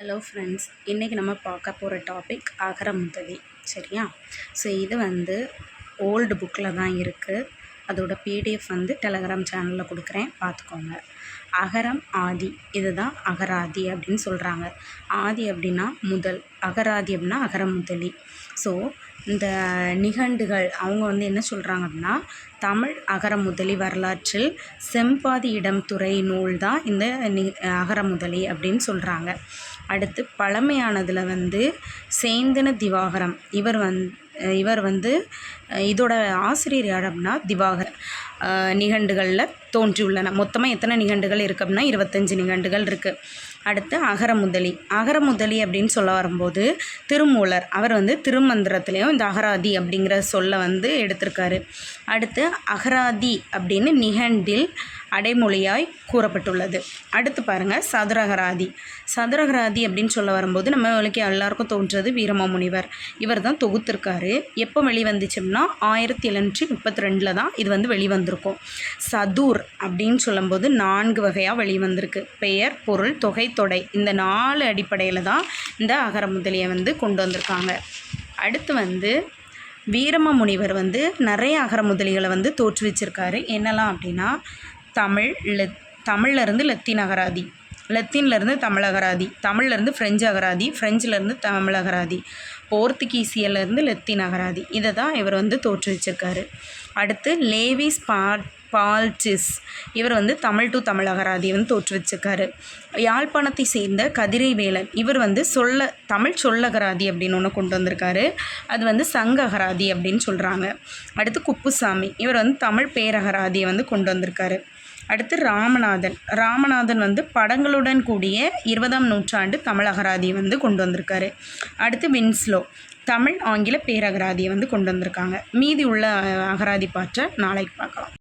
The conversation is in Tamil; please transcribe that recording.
ஹலோ ஃப்ரெண்ட்ஸ் இன்றைக்கி நம்ம பார்க்க போகிற டாபிக் அகரம் சரியா? ஸோ இது வந்து ஓல்டு புக்கில் தான் இருக்குது அதோட பிடிஎஃப் வந்து டெலகிராம் சேனலில் கொடுக்குறேன். பார்த்துக்கோங்க. அகரம் ஆதி. இதுதான் அகராதி அப்படின்னு சொல்கிறாங்க ஆதி அப்படின்னா முதல். அகராதி அப்படின்னா அகரம் முதலி. ஸோ இந்த நிகண்டுகள் அவங்க வந்து என்ன சொல்கிறாங்க அப்படின்னா தமிழ் அகர முதலி வரலாற்றில் செம்பாதி இடம் துறை நூல் தான் இந்த நி அகர முதலி அப்படின்னு சொல்கிறாங்க அடுத்து பழமையானதில் வந்து சேந்தன திவாகரம். இவர் வந் இவர் வந்து இதோட ஆசிரியர் யார் அப்படின்னா திவாகர். நிகண்டுகளில் தோன்றியுள்ளன. மொத்தமாக எத்தனை நிகண்டுகள் இருக்குது அப்படின்னா இருபத்தஞ்சி நிகண்டுகள் இருக்குது அடுத்து அகரமுதலி. அகரமுதலி அப்படின்னு சொல்ல வரும்போது திருமூலர். அவர் வந்து திருமந்திரத்துலேயும் இந்த அகராதி அப்படிங்கிற சொல்ல வந்து எடுத்திருக்காரு. அடுத்து அகராதி அப்படின்னு நிகண்டில் அடைமொழியாய் கூறப்பட்டுள்ளது. அடுத்து பாருங்கள் சதுரகராதி. சதுரகராதி அப்படின்னு சொல்ல வரும்போது நம்ம எல்லாருக்கும் தோன்றது வீரமாமுனிவர். இவர் தான் தொகுத்திருக்காரு. எப்போ வெளிவந்துச்சோம்னா ஆயிரத்தி எழுநூற்றி முப்பத்தி ரெண்டில் தான் இது வந்து வெளிவந்திருக்கும். சதுர் அப்படின்னு சொல்லும்போது நான்கு வகையாக வெளிவந்திருக்கு. பெயர் பொருள் தொகை தொடை. இந்த நாலு அடிப்படையில் தான் இந்த அகர முதலியை வந்து கொண்டு வந்திருக்காங்க. அடுத்து வந்து வீரம முனிவர் வந்து நிறைய அகர முதலிகளை வந்து தோற்றுவிச்சிருக்காரு என்னெல்லாம் அப்படின்னா தமிழ் லெத் தமிழ்லேருந்து லத்தீன் அகராதி லத்தீன்லேருந்து தமிழ் அகராதி தமிழ்லேருந்து ஃப்ரெஞ்சு அகராதி ஃப்ரெஞ்சிலேருந்து தமிழ் அகராதி போர்த்துகீசியிலேருந்து லத்தீன் அகராதி இதை தான் இவர் வந்து தோற்றுவிச்சிருக்காரு அடுத்து லேவிஸ் பார் பால்சிஸ் இவர் வந்து தமிழ் டு தமிழ் வந்து தோற்றுவிச்சிருக்காரு யாழ்ப்பாணத்தை சேர்ந்த கதிரை வேலன் இவர் வந்து சொல்ல தமிழ் சொல்லகராதி அப்படின்னு ஒன்று கொண்டு வந்திருக்காரு. அது வந்து சங்க அகராதி அப்படின்னு சொல்கிறாங்க அடுத்து குப்புசாமி இவர் வந்து தமிழ் பேரகராதியை வந்து கொண்டு வந்திருக்காரு. அடுத்து ராமநாதன் ராமநாதன் வந்து படங்களுடன் கூடிய இருபதாம் நூற்றாண்டு தமிழ் அகராதியை வந்து கொண்டு வந்திருக்காரு. அடுத்து வின்ஸ்லோ தமிழ் ஆங்கில பேரகராதியை வந்து கொண்டு வந்திருக்காங்க. மீதி உள்ள அகராதி பாற்ற நாளைக்கு பார்க்கலாம்.